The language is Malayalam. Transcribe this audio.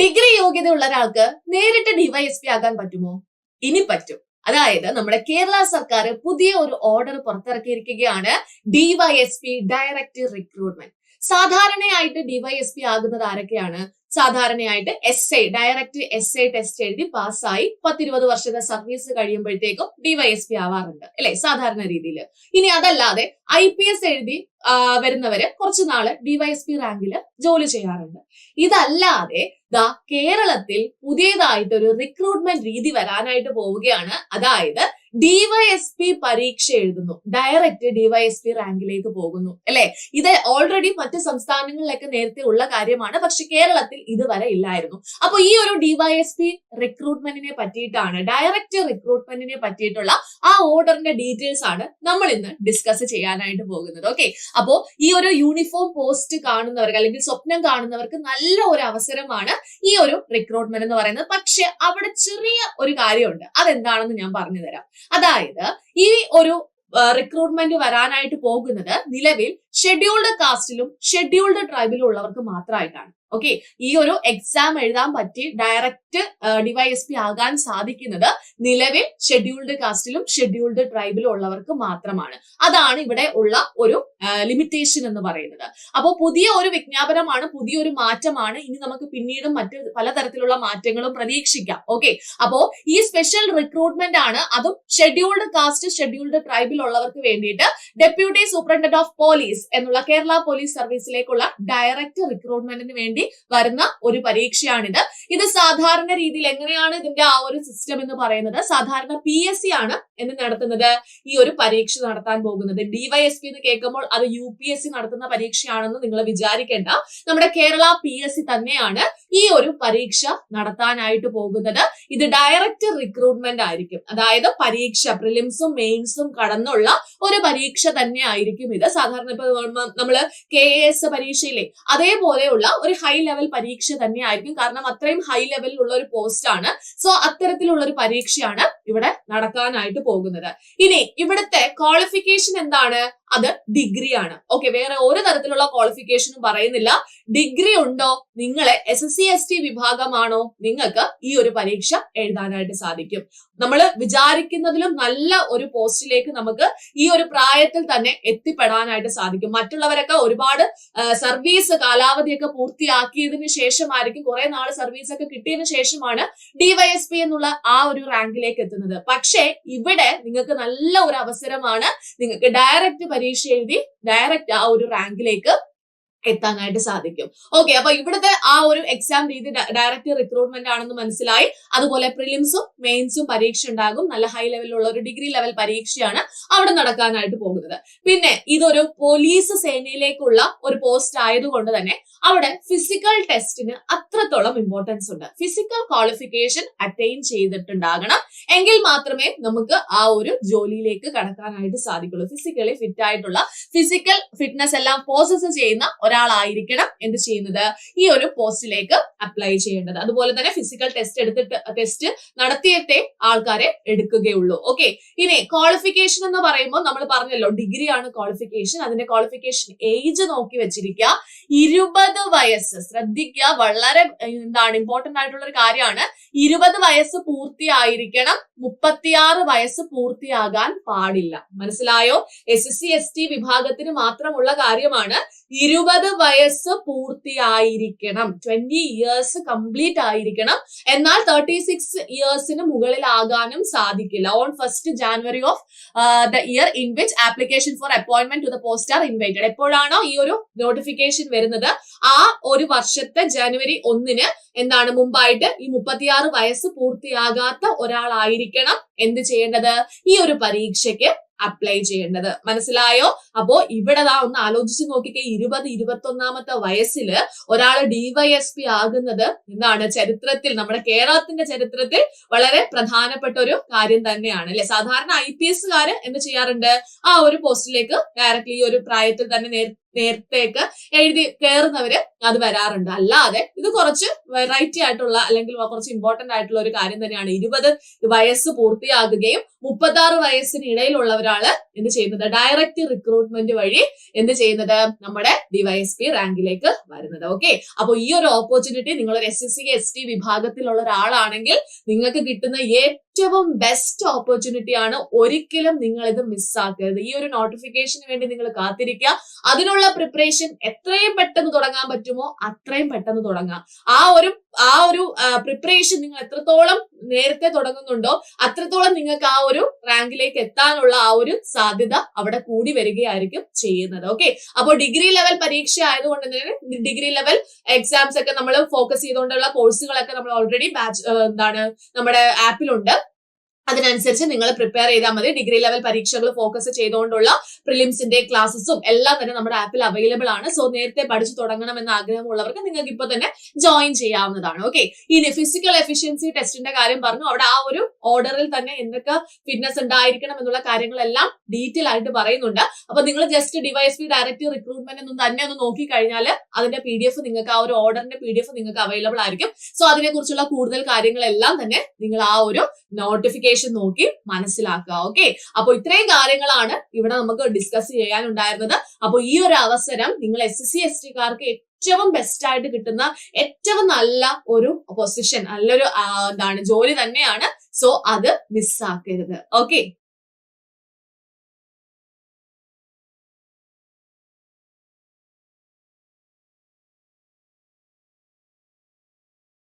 ഡിഗ്രി യോഗ്യതയുള്ള ഒരാൾക്ക് നേരിട്ട് ഡിവൈഎസ്പി ആകാൻ പറ്റുമോ? ഇനി പറ്റും. അതായത് നമ്മുടെ കേരള സർക്കാർ പുതിയ ഒരു ഓർഡർ പുറത്തിറക്കിയിരിക്കുകയാണ് ഡിവൈഎസ്പി ഡയറക്റ്റ് റിക്രൂട്ട്മെന്റ് സാധാരണയായിട്ട് ഡിവൈഎസ്പി ആകുന്നത് ആരൊക്കെയാണ്? സാധാരണയായിട്ട് S I direct S I test എഴുതി പാസ്സായി പത്തിരുപത് വർഷത്തെ സർവീസ് കഴിയുമ്പോഴത്തേക്കും ഡിവൈഎസ്പി ആവാറുണ്ട് അല്ലെ? സാധാരണ രീതിയിൽ ഇനി അതല്ലാതെ ഐ പി എസ് എഴുതി വരുന്നവര് കുറച്ചു നാൾ ഡിവൈഎസ്പി റാങ്കിൽ ജോലി ചെയ്യാറുണ്ട്. ഇതല്ലാതെ ദാ കേരളത്തിൽ പുതിയതായിട്ട് ഒരു റിക്രൂട്ട്മെന്റ് രീതി വരാനായിട്ട് പോവുകയാണ്. അതായത് ഡിവൈഎസ്പി പരീക്ഷ എഴുതുന്നു. ഡയറക്റ്റ് ഡിവൈഎസ്പി റാങ്കിലേക്ക് പോകുന്നു. അല്ലെ? ഇത് ഓൾറെഡി മറ്റ് സംസ്ഥാനങ്ങളിലൊക്കെ നേരത്തെ ഉള്ള കാര്യമാണ്. പക്ഷെ കേരളത്തിൽ ഇതുവരെ ഇല്ലായിരുന്നു. അപ്പൊ ഈ ഒരു ഡിവൈഎസ്പി റിക്രൂട്ട്മെന്റിനെ പറ്റിയിട്ടാണ് ഡയറക്റ്റ് റിക്രൂട്ട്മെന്റിനെ പറ്റിയിട്ടുള്ള ആ ഓർഡറിന്റെ ഡീറ്റെയിൽസ് ആണ് നമ്മൾ ഇന്ന് ഡിസ്കസ് ചെയ്യാനായിട്ട് പോകുന്നത്. ഓക്കെ അപ്പോ ഈ ഒരു യൂണിഫോം പോസ്റ്റ് കാണുന്നവർക്ക് അല്ലെങ്കിൽ സ്വപ്നം കാണുന്നവർക്ക് നല്ല ഒരു അവസരമാണ് ഈ ഒരു റിക്രൂട്ട്മെന്റ് എന്ന് പറയുന്നത്. പക്ഷെ അവിടെ ചെറിയ ഒരു കാര്യമുണ്ട്. അതെന്താണെന്ന് ഞാൻ പറഞ്ഞു തരാം അതായത് ഈ ഒരു റിക്രൂട്ട്മെന്റ് വരാനായിട്ട് പോകുന്നത് നിലവിൽ ഷെഡ്യൂൾഡ് കാസ്റ്റിലും ഷെഡ്യൂൾഡ് ട്രൈബിലും ഉള്ളവർക്ക് മാത്രമായിട്ടാണ് ഓക്കെ ഈ ഒരു എക്സാം എഴുതാൻ പറ്റി ഡയറക്റ്റ് ഡിവൈഎസ്പി ആകാൻ സാധിക്കുന്നത് നിലവിൽ ഷെഡ്യൂൾഡ് കാസ്റ്റിലും ഷെഡ്യൂൾഡ് ട്രൈബിലും ഉള്ളവർക്ക് മാത്രമാണ്. അതാണ് ഇവിടെ ഉള്ള ഒരു ലിമിറ്റേഷൻ എന്ന് പറയുന്നത്. അപ്പോൾ പുതിയ ഒരു വിജ്ഞാപനമാണ് പുതിയൊരു മാറ്റമാണ്. ഇനി നമുക്ക് പിന്നീടും മറ്റ് പലതരത്തിലുള്ള മാറ്റങ്ങളും പ്രതീക്ഷിക്കാം. ഓക്കെ അപ്പോ ഈ സ്പെഷ്യൽ റിക്രൂട്ട്മെന്റ് ആണ് അതും ഷെഡ്യൂൾഡ് കാസ്റ്റ് ഷെഡ്യൂൾഡ് ട്രൈബിൽ ഉള്ളവർക്ക് വേണ്ടിയിട്ട് ഡെപ്യൂട്ടി സൂപ്രണ്ടന്റ് ഓഫ് പോലീസ് എന്നുള്ള കേരള പോലീസ് സർവീസിലേക്കുള്ള ഡയറക്റ്റ് റിക്രൂട്ട്മെന്റിന് വേണ്ടി വരുന്ന ഒരു പരീക്ഷയാണിത്. ഇത് സാധാരണ രീതിയിൽ എങ്ങനെയാണ് ഇതിന്റെ ആ ഒരു സിസ്റ്റം എന്ന് പറയുന്നത്? സാധാരണ പി എസ് സി ആണ് എന്ന് നടത്തുന്നത്. ഈ ഒരു പരീക്ഷ നടത്താൻ പോകുന്നത്. ഡിവൈഎസ്പി എന്ന് കേൾക്കുമ്പോൾ അത് യു പി എസ് സി നടത്തുന്ന പരീക്ഷയാണെന്ന് നിങ്ങൾ വിചാരിക്കേണ്ട. നമ്മുടെ കേരള പി എസ് സി തന്നെയാണ് ഈ ഒരു പരീക്ഷ നടത്താനായിട്ട് പോകുന്നത്. ഇത് ഡയറക്റ്റ് റിക്രൂട്ട്മെന്റ് ആയിരിക്കും. അതായത് പരീക്ഷ പ്രിലിംസും മെയിൻസും കടന്നുള്ള ഒരു പരീക്ഷ തന്നെ ആയിരിക്കും ഇത്. സാധാരണ ഇപ്പൊ നമ്മ- നമ്മൾ കെ എസ് പരീക്ഷയിലെ അതേപോലെയുള്ള ഒരു ഹൈ ലെവൽ പരീക്ഷ തന്നെയായിരിക്കും. കാരണം അത്രയും ഹൈ ലെവലിലുള്ള ഒരു പോസ്റ്റ് ആണ്. സോ അത്തരത്തിലുള്ള ഒരു പരീക്ഷയാണ് ഇവിടെ നടക്കാനായിട്ട് പോകുന്നത്. ഇനി ഇവിടുത്തെ ക്വാളിഫിക്കേഷൻ എന്താണ്? അത് ഡിഗ്രി ആണ്. ഓക്കെ വേറെ ഒരു തരത്തിലുള്ള ക്വാളിഫിക്കേഷനും പറയുന്നില്ല. ഡിഗ്രി ഉണ്ടോ? നിങ്ങളെ S S C S T വിഭാഗമാണോ? നിങ്ങൾക്ക് ഈ ഒരു പരീക്ഷ എഴുതാനായിട്ട് സാധിക്കും. നമ്മൾ വിചാരിക്കുന്നതിലും നല്ല ഒരു പോസ്റ്റിലേക്ക് നമുക്ക് ഈ ഒരു പ്രായത്തിൽ തന്നെ എത്തിപ്പെടാനായിട്ട് സാധിക്കും. മറ്റുള്ളവരൊക്കെ ഒരുപാട് സർവീസ് കാലാവധിയൊക്കെ പൂർത്തിയാക്കിയതിന് ശേഷമായിരിക്കും കുറെ നാൾ സർവീസ് ഒക്കെ കിട്ടിയതിന് ശേഷമാണ് ഡിവൈഎസ്പി എന്നുള്ള ആ ഒരു റാങ്കിലേക്ക് എത്തുന്നത് പക്ഷേ ഇവിടെ നിങ്ങൾക്ക് നല്ല ഒരു അവസരമാണ് നിങ്ങൾക്ക് ഡയറക്റ്റ് പരീക്ഷ എഴുതി ഡയറക്റ്റ് ആ ഒരു റാങ്കിലേക്ക് എത്താനായിട്ട് സാധിക്കും. ഓക്കെ അപ്പൊ ഇവിടുത്തെ ആ ഒരു എക്സാം രീതി ഡയറക്റ്റ് റിക്രൂട്ട്മെന്റ് ആണെന്ന് മനസ്സിലായി. അതുപോലെ പ്രിലിംസും മെയിൻസും പരീക്ഷ ഉണ്ടാകും. നല്ല ഹൈ ലെവലിലുള്ള ഒരു ഡിഗ്രി ലെവൽ പരീക്ഷയാണ് അവിടെ നടക്കാനായിട്ട് പോകുന്നത്. പിന്നെ ഇതൊരു പോലീസ് സേനയിലേക്കുള്ള ഒരു പോസ്റ്റ് ആയതുകൊണ്ട് തന്നെ അവിടെ ഫിസിക്കൽ ടെസ്റ്റിന് അത്രത്തോളം ഇമ്പോർട്ടൻസ് ഉണ്ട്. ഫിസിക്കൽ ക്വാളിഫിക്കേഷൻ അറ്റൈൻ ചെയ്തിട്ടുണ്ടാകണം. എങ്കിൽ മാത്രമേ നമുക്ക് ആ ഒരു ജോലിയിലേക്ക് കടക്കാനായിട്ട് സാധിക്കുള്ളൂ. ഫിസിക്കലി ഫിറ്റ് ആയിട്ടുള്ള ഫിസിക്കൽ ഫിറ്റ്നസ് എല്ലാം പ്രോസസ് ചെയ്യുന്ന ഒരാളായിരിക്കണം എന്ത് ചെയ്യുന്നത്? ഈ ഒരു പോസ്റ്റിലേക്ക് അപ്ലൈ ചെയ്യേണ്ടത്. അതുപോലെ തന്നെ ഫിസിക്കൽ ടെസ്റ്റ് എടുത്തിട്ട് ടെസ്റ്റ് നടത്തിയത്തെ ആൾക്കാരെ എടുക്കുകയുള്ളൂ. ഓക്കെ ഇനി ക്വാളിഫിക്കേഷൻ എന്ന് പറയുമ്പോൾ നമ്മൾ പറഞ്ഞല്ലോ ഡിഗ്രി ആണ് ക്വാളിഫിക്കേഷൻ അതിന്റെ ക്വാളിഫിക്കേഷൻ ഏജ് നോക്കി വെച്ചിരിക്കുക. ഇരുപത് വയസ്സ്. ശ്രദ്ധിക്കുക വളരെ എന്താണ് ഇമ്പോർട്ടന്റ് ആയിട്ടുള്ള ഒരു കാര്യമാണ്. ഇരുപത് വയസ്സ് പൂർത്തിയായിരിക്കണം. മുപ്പത്തിയാറ് വയസ്സ് പൂർത്തിയാകാൻ പാടില്ല. മനസ്സിലായോ? S S C S T വിഭാഗത്തിന് മാത്രമുള്ള കാര്യമാണ്. ഇരുപത് വയസ്സ് പൂർത്തിയായിരിക്കണം. ട്വന്റി ഇയേഴ്സ് കംപ്ലീറ്റ് ആയിരിക്കണം. എന്നാൽ തേർട്ടി സിക്സ് ഇയേഴ്സിന് മുകളിലാകാനും സാധിക്കില്ല. On first January of the year in which application for appointment to the post are invited എപ്പോഴാണോ ഈ ഒരു നോട്ടിഫിക്കേഷൻ വരുന്നത്? ആ ഒരു വർഷത്തെ ജനുവരി ഒന്നിന് എന്താണ് മുമ്പായിട്ട് ഈ മുപ്പത്തിയാറ് വയസ്സ് പൂർത്തിയാകാത്ത ഒരാളായിരിക്കണം എന്ത് ചെയ്യേണ്ടത്? ഈ ഒരു പരീക്ഷയ്ക്ക് അപ്ലൈ ചെയ്യേണ്ടത്. മനസ്സിലായോ? അപ്പോ ഇവിടെ ദാ ഒന്ന് ആലോചിച്ച് നോക്കിക്കേ. ഇരുപത് ഇരുപത്തി ഒന്നാമത്തെ വയസ്സിൽ ഒരാൾ ഡിവൈഎസ്പി ആകുന്നത് എന്താണ്? ചരിത്രത്തിൽ നമ്മുടെ കേരളത്തിന്റെ ചരിത്രത്തിൽ വളരെ പ്രധാനപ്പെട്ട ഒരു കാര്യം തന്നെയാണ്. അല്ലെ? സാധാരണ ഐ പി എസ്സുകാര് എന്ത് ചെയ്യാറുണ്ട്? ആ ഒരു പോസ്റ്റിലേക്ക് ഡയറക്റ്റ്ലി ഈ ഒരു പ്രായത്തിൽ തന്നെ നേർ നേരത്തേക്ക് എഴുതി കയറുന്നവര് അത് വരാറുണ്ട്. അല്ലാതെ ഇത് കുറച്ച് വെറൈറ്റി ആയിട്ടുള്ള അല്ലെങ്കിൽ കുറച്ച് ഇമ്പോർട്ടന്റ് ആയിട്ടുള്ള ഒരു കാര്യം തന്നെയാണ്. ഇരുപത് വയസ്സ് പൂർത്തിയാകുകയും മുപ്പത്തി ആറ് വയസ്സിന് ഇടയിലുള്ളവരാണ് എന്ത് ചെയ്യുന്നത്? ഡയറക്റ്റ് റിക്രൂട്ട്മെന്റ് വഴി എന്ത് ചെയ്യുന്നത്? നമ്മുടെ ഡിവൈഎസ്പി റാങ്കിലേക്ക് വരുന്നത്. ഓക്കെ അപ്പൊ ഈ ഒരു ഓപ്പർച്യൂണിറ്റി നിങ്ങൾ ഒരു S S C S T വിഭാഗത്തിലുള്ള ഒരാളാണെങ്കിൽ നിങ്ങൾക്ക് കിട്ടുന്ന ഏറ്റവും ബെസ്റ്റ് ഓപ്പർച്യൂണിറ്റി ആണ് ഒരിക്കലും നിങ്ങൾ ഇത് മിസ്സാക്കരുത് ഈ ഒരു നോട്ടിഫിക്കേഷന് വേണ്ടി നിങ്ങൾ കാത്തിരിക്കുക. അതിനുള്ള പ്രിപ്പറേഷൻ എത്രയും പെട്ടെന്ന് തുടങ്ങാൻ പറ്റുമോ അത്രയും പെട്ടെന്ന് തുടങ്ങാം. ആ ഒരു ആ ഒരു പ്രിപ്പറേഷൻ നിങ്ങൾ എത്രത്തോളം നേരത്തെ തുടങ്ങുന്നുണ്ടോ അത്രത്തോളം നിങ്ങൾക്ക് ആ ഒരു റാങ്കിലേക്ക് എത്താനുള്ള ആ ഒരു സാധ്യത അവിടെ കൂടി വരികയായിരിക്കും ചെയ്യുന്നത്. ഓക്കെ അപ്പോൾ ഡിഗ്രി ലെവൽ പരീക്ഷ ആയതുകൊണ്ട് തന്നെ ഡിഗ്രി ലെവൽ എക്സാംസ് ഒക്കെ നമ്മൾ ഫോക്കസ് ചെയ്തുകൊണ്ടുള്ള കോഴ്സുകളൊക്കെ നമ്മൾ ഓൾറെഡി ബാച്ച് എന്താണ് നമ്മുടെ ആപ്പിലുണ്ട് അതിനനുസരിച്ച് നിങ്ങൾ പ്രിപ്പയർ ചെയ്താൽ മതി. ഡിഗ്രി ലെവൽ പരീക്ഷകൾ ഫോക്കസ് ചെയ്തുകൊണ്ടുള്ള പ്രിലിംസിന്റെ ക്ലാസ്സസും എല്ലാം തന്നെ നമ്മുടെ ആപ്പിൽ അവൈലബിൾ ആണ്. സോ നേരത്തെ പഠിച്ചു തുടങ്ങണം എന്ന ആഗ്രഹമുള്ളവർക്ക് നിങ്ങൾക്ക് ഇപ്പൊ തന്നെ ജോയിൻ ചെയ്യാവുന്നതാണ്. ഓക്കെ ഇനി ഫിസിക്കൽ എഫിഷ്യൻസി ടെസ്റ്റിന്റെ കാര്യം പറഞ്ഞു. അവിടെ ആ ഒരു ഓർഡറിൽ തന്നെ എന്തൊക്കെ ഫിറ്റ്നസ് ഉണ്ടായിരിക്കണം എന്നുള്ള കാര്യങ്ങളെല്ലാം ഡീറ്റെയിൽ ആയിട്ട് പറയുന്നുണ്ട്. അപ്പൊ നിങ്ങൾ just DYSP direct recruitment ഒന്നും തന്നെ ഒന്ന് നോക്കി കഴിഞ്ഞാൽ അതിന്റെ പി ഡി എഫ് നിങ്ങൾക്ക് ആ ഒരു ഓർഡറിന്റെ പി ഡി എഫ് നിങ്ങൾക്ക് അവൈലബിൾ ആയിരിക്കും. സോ അതിനെക്കുറിച്ചുള്ള കൂടുതൽ കാര്യങ്ങളെല്ലാം തന്നെ നിങ്ങൾ ആ ഒരു നോട്ടിഫിക്കേഷൻ നോക്കി മനസ്സിലാക്കുക ഓക്കെ അപ്പൊ ഇത്രയും കാര്യങ്ങളാണ് ഇവിടെ നമുക്ക് ഡിസ്കസ് ചെയ്യാനുണ്ടായിരുന്നത്. അപ്പൊ ഈ ഒരു അവസരം നിങ്ങൾ എസ് എസ് സി എസ് ടിക്കാർക്ക് ഏറ്റവും ബെസ്റ്റ് ആയിട്ട് കിട്ടുന്ന ഏറ്റവും നല്ല ഒരു പൊസിഷൻ നല്ലൊരു എന്താണ് ജോലി തന്നെയാണ്. സോ അത് മിസ്സാക്കരുത് ഓക്കെ